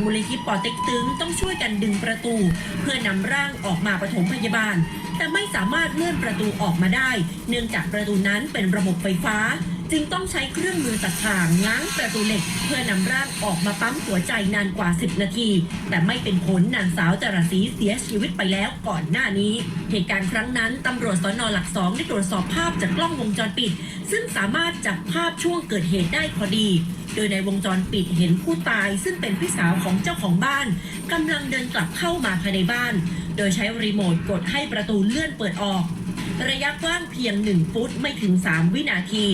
มูลนิธิปอเต็กตึงต้องช่วยกันดึงประตู เพื่อนำร่างออกมาปฐมพยาบาล แต่ไม่สามารถเลื่อนประตูออกมาได้ เนื่องจากประตูนั้นเป็นระบบไฟฟ้า จึงต้องใช้เครื่องมือตัดทางง้างประตูเหล็ก เพื่อนำร่างออกมาปั๊มหัวใจนานกว่า 10 นาที แต่ไม่เป็นผลนางสาวจรศรีเสียชีวิตไปแล้วก่อนหน้านี้ เหตุการณ์ครั้งนั้นตำรวจสนหลักสองได้ตรวจสอบภาพจากกล้องวงจรปิด ซึ่งสามารถจับภาพช่วงเกิดเหตุได้พอดี โดยในวงจรปิดเห็นผู้ตาย ซึ่งเป็นพี่สาวของเจ้าของบ้านกำลังเดินกลับเข้ามาภายในบ้าน โดยใช้รีโมทกดให้ประตูเลื่อนเปิดออก ระยะกว้างเพียง 1 ฟุตไม่ถึง 3 วินาที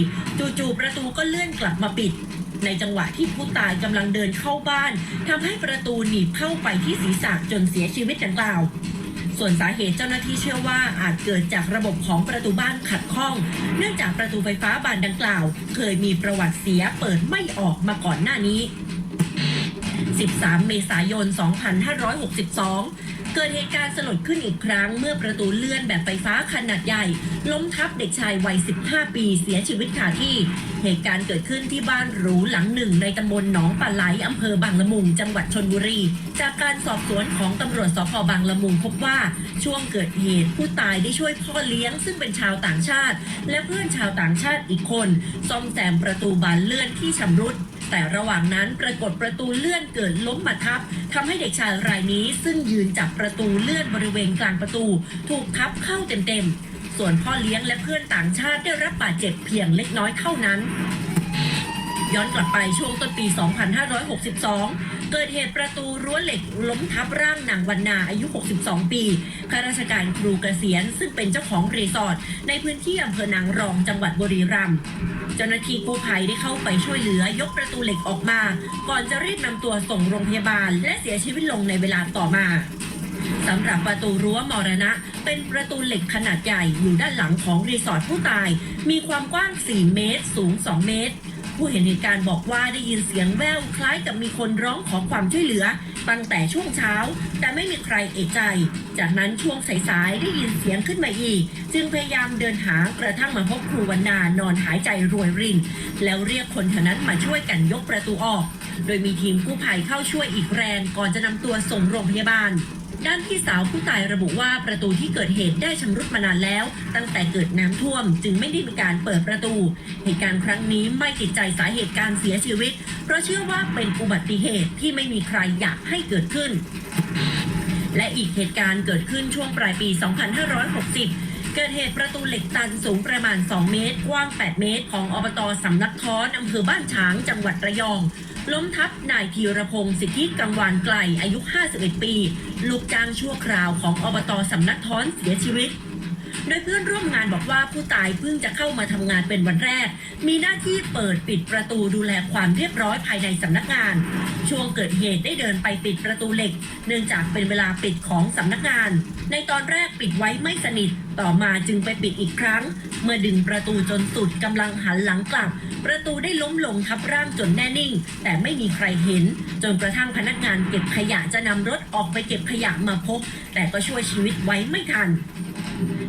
จู่ๆประตูก็เลื่อนกลับมาปิด ในจังหวะที่ผู้ตายกำลังเดินเข้าบ้านทำให้ประตูหนีบเข้าไปที่ศีรษะจนเสียชีวิตดังกล่าวส่วนสาเหตุเจ้าหน้าที่เชื่อว่าอาจเกิดจากระบบของประตูบ้านขัดข้อง เนื่องจากประตูไฟฟ้าบานดังกล่าว เคยมีประวัติเสียเปิดไม่ออกมาก่อนหน้านี้ 13 เมษายน 2562 เกิดเหตุการณ์สลดขึ้นอีกครั้ง เมื่อประตูเลื่อนแบบไฟฟ้าขนาดใหญ่ ล้มทับเด็กชายวัย 15 ปีเสียชีวิตคาที่ เหตุการณ์เกิดขึ้นที่บ้านหรูหลังหนึ่ง ในตำบลหนองปลาไหลอำเภอบางละมุง จังหวัดชนบุรี จากการสอบสวนของตำรวจสพบางละมุงพบว่าช่วงเกิดเหตุผู้ตายได้ช่วยพ่อเลี้ยง ซึ่งเป็นชาวต่างชาติ และเพื่อนชาวต่างชาติอีกคนซ่อมแซมประตูบานเลื่อนที่ชำรุด แต่ระหว่างนั้นปรากฏประตูเลื่อนเกิดล้มมาทับทำให้เด็กชายรายนี้ซึ่งยืนจับประตูเลื่อนบริเวณกลางประตู ถูกทับเข้าเต็มๆ ส่วนพ่อเลี้ยงและเพื่อนต่างชาติได้รับบาดเจ็บเพียงเล็กน้อยเท่านั้น ย้อนกลับไปช่วงต้นปี 2562 เกิดเหตุประตูรั้วเหล็กล้มทับร่างนางวันนาอายุ 62 ปีข้าราชการครูเกษียณ ซึ่งเป็นเจ้าของรีสอร์ทในพื้นที่อำเภอนางรองจังหวัดบุรีรัมย์เจ้าหน้าที่กู้ภัยได้เข้าไปช่วยเหลือยกประตูเหล็กออกมา ก่อนจะรีบนำตัวส่งโรงพยาบาล และเสียชีวิตลงในเวลาต่อมาสำหรับประตูรั้วมรณะ เป็นประตูเหล็กขนาดใหญ่อยู่ด้านหลังของรีสอร์ทผู้ตาย มีความกว้าง 4 เมตร สูง 2 เมตร ผู้เห็นเหตุการณ์บอกว่าได้ยินเสียงแววคล้ายกับมีคนร้องขอความช่วยเหลือ ตั้งแต่ช่วงเช้า แต่ไม่มีใครเอกใจ จากนั้นช่วงสายๆได้ยินเสียงขึ้นมาอีก จึงพยายามเดินหากระทั่งมาพบครูวันนานอนหายใจรวยริน แล้วเรียกคนแถวนั้นมาช่วยกันยกประตูออก โดยมีทีมกู้ภัยเข้าช่วยอีกแรงก่อนจะนำตัวส่งโรงพยาบาล ด้านพี่สาวผู้ตายระบุว่าประตูที่เกิดเหตุได้ชำรุดมานานแล้ว ตั้งแต่เกิดน้ำท่วม จึงไม่ได้มีการเปิดประตู เหตุการณ์ครั้งนี้ไม่ติดใจสาเหตุการเสียชีวิต เพราะเชื่อว่าเป็นอุบัติเหตุที่ไม่มีใครอยากให้เกิดขึ้น และอีกเหตุการณ์เกิดขึ้นช่วงปลายปี 2560เกิดเหตุประตูเหล็กตันสูงประมาณ 2 เมตร กว้าง 8 เมตร ของอบตสำนักท้อนอำเภอบ้านฉาง จังหวัดระยอง ล้มทับนายธีรพงศ์สิทธิกังวานไกลอายุ 51 ปี ลูกจ้างชั่วคราวของอบตสำนักท้อนเสียชีวิต โดยเพื่อนร่วมงานบอกว่าผู้ตายเพิ่งจะเข้ามาทำงานเป็นวันแรก มีหน้าที่เปิดปิดประตูดูแลความเรียบร้อยภายในสำนักงาน ช่วงเกิดเหตุได้เดินไปปิดประตูเหล็ก เนื่องจากเป็นเวลาปิดของสำนักงาน ในตอนแรกปิดไว้ไม่สนิท ต่อมาจึงไปปิดอีกครั้ง เมื่อดึงประตูจนสุดกำลังหันหลังกลับ ประตูได้ล้มลงทับร่างจนแน่นิ่ง แต่ไม่มีใครเห็น จนกระทั่งพนักงานเก็บขยะจะนำรถออกไปเก็บขยะมาพบ แต่ก็ช่วยชีวิตไว้ไม่ทัน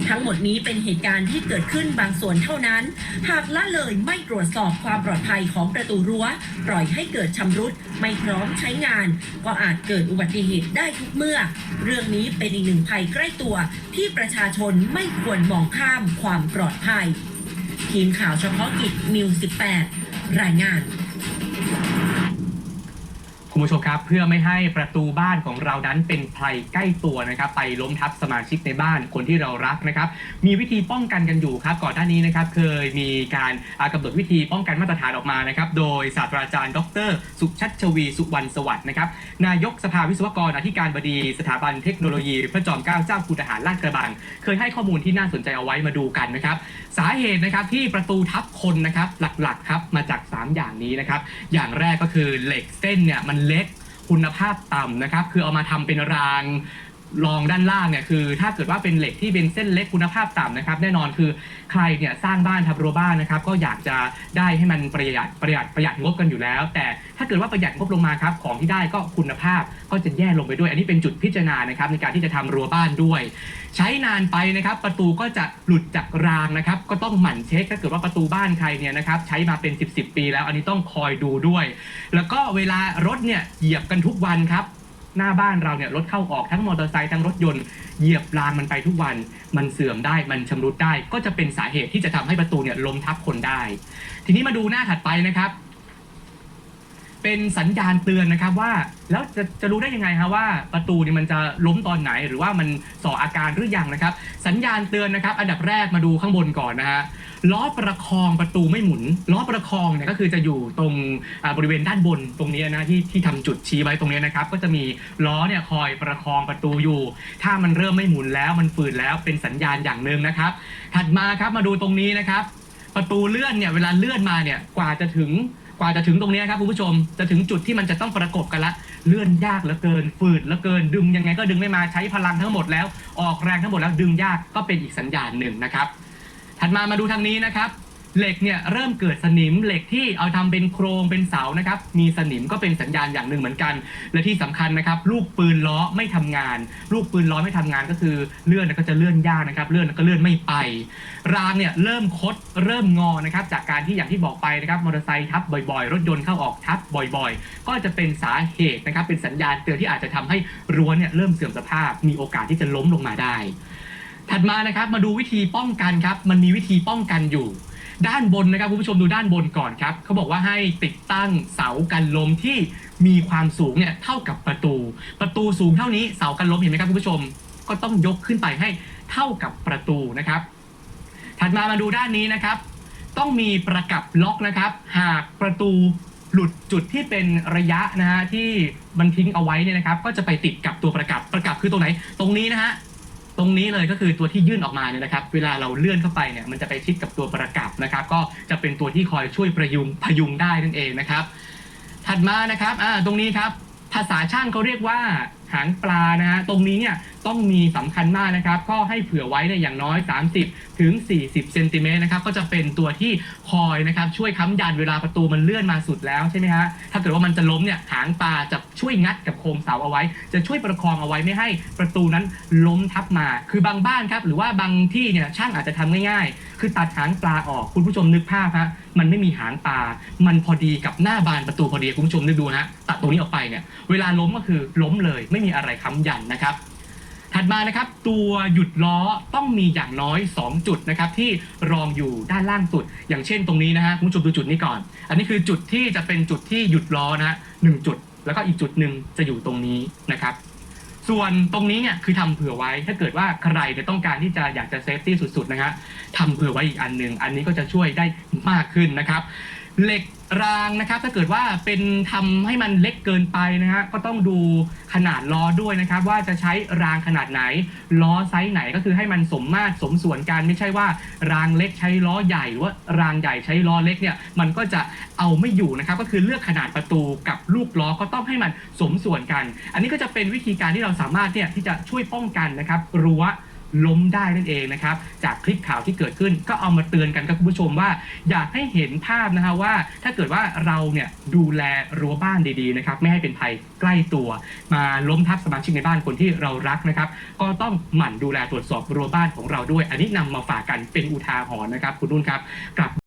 ทั้งหมดนี้เป็นเหตุการณ์ที่เกิดขึ้นบางส่วนเท่านั้น หากละเลยไม่ตรวจสอบความปลอดภัยของประตูรั้ว ปล่อยให้เกิดชำรุดไม่พร้อมใช้งาน ก็อาจเกิดอุบัติเหตุได้ทุกเมื่อ เรื่องนี้เป็นอีกหนึ่งภัยใกล้ตัว ที่ประชาชนไม่ควรมองข้ามความปลอดภัย ทีมข่าวเฉพาะกิจมิว18 รายงาน คุณผู้ชมครับ เพื่อไม่ให้ประตูบ้านของเรานั้นเป็นภัยใกล้ตัวนะครับ ไปล้มทับสมาชิกในบ้านคนที่เรารักนะครับ มีวิธีป้องกันกันอยู่ครับ ก่อนหน้านี้นะครับ เคยมีการอ่ากำหนดวิธีป้องกันมาตรฐานออกมานะครับ โดยศาสตราจารย์ ดร สุชัชวีสุวรรณสวัสดิ์นะครับ นายกสภาวิศวกรอธิการบดีสถาบันเทคโนโลยี พระจอมเกล้าเจ้าคุณทหารลาดกระบัง เคยให้ข้อมูลที่น่าสนใจเอาไว้มาดูกันนะครับ สาเหตุนะครับที่ประตูทับคนนะครับหลักๆครับมาจาก 3 อย่างนี้นะครับ อย่างแรกก็คือเหล็กเส้นเนี่ยมันเล็กคุณภาพต่ำนะครับ คือเอามาทำเป็นราง รองด้านล่างเนี่ยคือ ถ้าเกิดว่าเป็นเหล็กที่เป็นเส้นเล็กคุณภาพต่ำนะครับ แน่นอนคือใครเนี่ยสร้างบ้านทำรั้วบ้านนะครับ ก็อยากจะได้ให้มันประหยัดประหยัดประหยัดงบกันอยู่แล้ว แต่ถ้าเกิดว่าประหยัดงบลงมาครับของที่ได้ก็คุณภาพก็จะแย่ลงไปด้วย อันนี้เป็นจุดพิจารณานะครับในการที่จะทำรั้วบ้านด้วย ใช้นานไปนะครับ ประตูก็จะหลุดจากรางนะครับ ก็ต้องหมั่นเช็คถ้าเกิดว่าประตูบ้านใครเนี่ยนะครับใช้มาเป็น 10บสปีแล้ว อันนี้ต้องคอยดูด้วย แล้วก็เวลารถเนี่ยเหยียบกันทุกวันครับ หน้าบ้านเราเนี่ยรถเข้าออกทั้งมอเตอร์ไซค์ทั้งรถยนต์เหยียบรางมันไปทุกวัน มันเสื่อมได้มันชำรุดได้ ก็จะเป็นสาเหตุที่จะทำให้ประตูเนี่ยล้มทับคนได้ ทีนี้มาดูหน้าถัดไปนะครับ เป็นสัญญาณเตือนนะครับว่าแล้วจะจะรู้ได้ยังไงฮะว่าประตูเนี่ยมันจะล้มตอนไหนหรือว่ามันส่ออาการหรือยังนะครับ สัญญาณเตือนนะครับ อันดับแรกมาดูข้างบนก่อนนะฮะล้อประคองประตูไม่หมุน ล้อประคองเนี่ยก็คือจะอยู่ตรงบริเวณด้านบนตรงนี้นะที่ที่ทำจุดชี้ไว้ตรงนี้นะครับ ก็จะมีล้อเนี่ยคอยประคองประตูอยู่ ถ้ามันเริ่มไม่หมุนแล้วมันฝืดแล้วเป็นสัญญาณอย่างหนึ่งนะครับ ถัดมาครับมาดูตรงนี้นะครับ ประตูเลื่อนเนี่ยเวลาเลื่อนมาเนี่ยกว่าจะถึง กว่าจะถึงตรงเนี้ยครับคุณผู้ชมจะถึงจุดที่มันจะต้องประกบกันละเลื่อนยากเหลือเกินฝืดเหลือเกิน ดึงยังไงก็ดึงไม่มาใช้พลังทั้งหมดแล้ว ออกแรงทั้งหมดแล้วดึงยากก็เป็นอีกสัญญาณหนึ่งนะครับ ถัดมามาดูทางนี้นะครับ เหล็กเนี่ยเริ่มเกิดสนิมเหล็กที่เอาทำเป็นโครงเป็นเสานะครับ มีสนิมก็เป็นสัญญาณอย่างหนึ่งเหมือนกัน และที่สำคัญนะครับ ลูกปืนล้อไม่ทำงาน ลูกปืนล้อไม่ทำงานก็คือเลื่อนก็จะเลื่อนยากนะครับ เลื่อนก็เลื่อนไม่ไป รางเนี่ยเริ่มคดเริ่มงอนะครับ จากการที่อย่างที่บอกไปนะครับมอเตอร์ไซค์ทับบ่อยๆ รถยนต์เข้าออกทับบ่อยๆ ก็จะเป็นสาเหตุนะครับ เป็นสัญญาณเตือนที่อาจจะทำให้รั้วเนี่ยเริ่มเสื่อมสภาพ มีโอกาสที่จะล้มลงมาได้ ถัดมานะครับมาดูวิธีป้องกันครับ มันมีวิธีป้องกันอยู่ ด้านบนนะครับคุณผู้ชมดูด้านบนก่อนครับเขาบอกว่าให้ติดตั้งเสากันลมที่มีความสูงเนี่ยเท่ากับประตู ประตูสูงเท่านี้เสากันลมเห็นไหมครับคุณผู้ชม ก็ต้องยกขึ้นไปให้เท่ากับประตูนะครับ ถัดมามาดูด้านนี้นะครับ ต้องมีประกับล็อกนะครับ หากประตูหลุดจุดที่เป็นระยะนะฮะที่มันทิ้งเอาไว้เนี่ยนะครับ ก็จะไปติดกับตัวประกับประกับคือตรงไหน ตรงนี้นะฮะ ตรงนี้เลยก็คือตัวที่ยื่นออกมาเนี่ยนะครับ เวลาเราเลื่อนเข้าไปเนี่ยมันจะไปชิดกับตัวประกับนะครับ ก็จะเป็นตัวที่คอยช่วยประยุงพยุงได้นั่นเองนะครับ ถัดมานะครับอ่าตรงนี้ครับ ภาษาช่างเขาเรียกว่า หางปลานะฮะตรงนี้เนี่ยต้องมีสำคัญมากนะครับ ก็ให้เผื่อไว้เนี่ยอย่างน้อย 30 ถึง 40 เซนติเมตรนะครับก็จะเป็นตัวที่คอยนะครับช่วยค้ำยันเวลาประตูมันเลื่อนมาสุดแล้วใช่ไหมฮะถ้าเกิดว่ามันจะล้มเนี่ยหางปลาจะช่วยงัดกับโครงเสาเอาไว้ จะช่วยประคองเอาไว้ไม่ให้ประตูนั้นล้มทับมา คือบางบ้านครับหรือว่าบางที่เนี่ยช่างอาจจะทำง่ายๆ คือตัดหางปลาออกคุณผู้ชมนึกภาพฮะมันไม่มีหางปลา มันพอดีกับหน้าบานประตูพอดีคุณผู้ชมนึกดูนะฮะตัดตรงนี้ออกไปเนี่ยเวลาล้มก็คือล้มเลยไม่มีอะไรค้ำยันนะครับ ถัดมานะครับ ตัวหยุดล้อต้องมีอย่างน้อย 2 จุดนะครับที่รองอยู่ด้านล่างสุด อย่างเช่นตรงนี้นะฮะคุณผู้ชมดูจุดนี้ก่อน อันนี้คือจุดที่จะเป็นจุดที่หยุดล้อนะฮะหนึ่งจุด แล้วก็อีกจุดหนึ่งจะอยู่ตรงนี้นะครับส่วนตรงนี้เนี่ยคือทำเผื่อไว้ถ้าเกิดว่าใครเนี่ยต้องการที่จะอยากจะเซฟตี้สุดๆนะฮะทำเผื่อไว้อีกอันหนึ่งอันนี้ก็จะช่วยได้มากขึ้นนะครับ เหล็กรางนะครับถ้าเกิดว่าเป็นทำให้มันเล็กเกินไปนะฮะก็ต้องดูขนาดล้อด้วยนะครับว่าจะใช้รางขนาดไหน ล้อไซส์ไหนก็คือให้มันสมมาตรสมส่วนกันไม่ใช่ว่ารางเล็กใช้ล้อใหญ่หรือว่ารางใหญ่ใช้ล้อเล็กเนี่ยมันก็จะเอาไม่อยู่นะครับก็คือเลือกขนาดประตูกับลูกล้อก็ต้องให้มันสมส่วนกัน อันนี้ก็จะเป็นวิธีการที่เราสามารถเนี่ยที่จะช่วยป้องกันนะครับรั้ว ล้มได้นั่นเองนะครับ จากคลิปข่าวที่เกิดขึ้นก็เอามาเตือนกันครับคุณผู้ชมว่า อยากให้เห็นภาพนะฮะว่า ถ้าเกิดว่าเราเนี่ยดูแลรั้วบ้านดีๆนะครับไม่ให้เป็นภัยใกล้ตัว มาล้มทับสมาชิกในบ้านคนที่เรารักนะครับ ก็ต้องหมั่นดูแลตรวจสอบรั้วบ้านของเราด้วย อันนี้นำมาฝากกันเป็นอุทาหรณ์นะครับ คุณนุ่นครับกลับ